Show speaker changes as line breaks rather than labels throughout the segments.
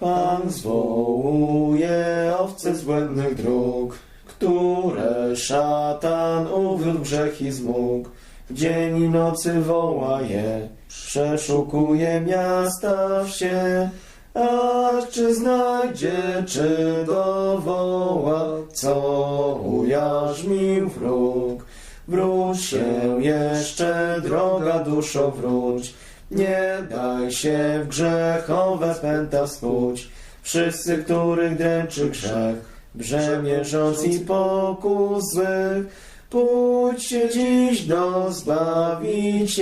Pan zwołuje owce z błędnych dróg, które szatan uwiódł grzech i zmógł. Dzień i nocy woła je, przeszukuje miasta wsie. A czy znajdzie, czy dowoła, co ujarzmił wróg? Wróć się jeszcze, droga duszo, wróć. Nie daj się w grzechowe pęta skuć. Wszyscy, których dręczy grzech, brzemiężąc i pokus złych, pójdźcie dziś do Zbawiciela,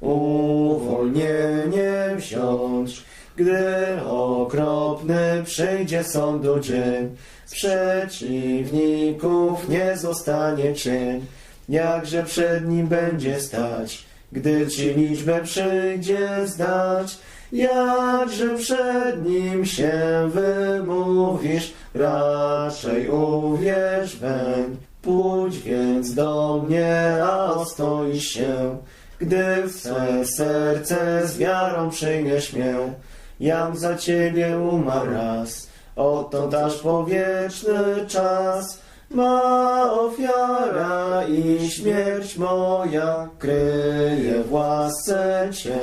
uwolnienie wziąć. Gdy okropny przyjdzie sądu dzień, przeciwników nie zostanie cień. Jakże przed nim będzie stać, gdy ci liczbę przyjdzie zdać. Jakże przed nim się wymówisz, raczej uwierz weń. Pójdź więc do mnie, a ostoisz się, gdy w swe serce z wiarą przyjmiesz mię. Jam za ciebie umarł raz, odtąd aż po wieczny czas. Ma ofiara i śmierć moja kryje w łasce cię.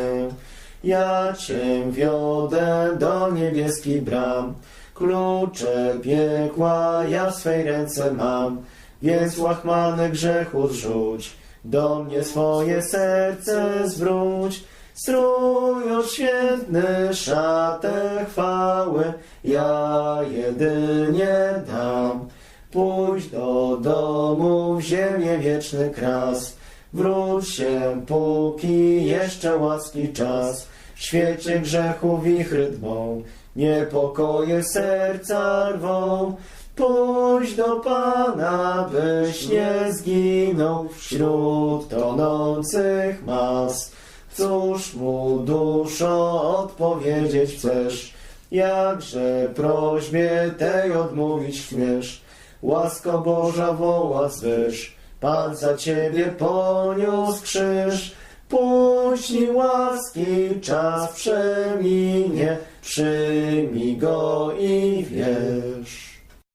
Ja cię wiodę do niebieskich bram, klucze piekła ja w swej ręce mam, więc łachmany grzechu zrzuć, do mnie swoje serce zwróć. Strój odświętny, szatę chwały, ja jedynie dam. Pójdź do domu w ziemię wieczny kras. Wróć się, póki jeszcze łaski czas. W świecie grzechu wichry dmą, niepokoje serca rwą. Pójdź do Pana, byś nie zginął wśród tonących mas. Cóż mu duszo odpowiedzieć chcesz? Jakże prośbie tej odmówić śmiesz? Łasko Boża woła zwyż, Pan za ciebie poniósł krzyż. Puści łaski, czas przeminie, przyjmij go i wierz.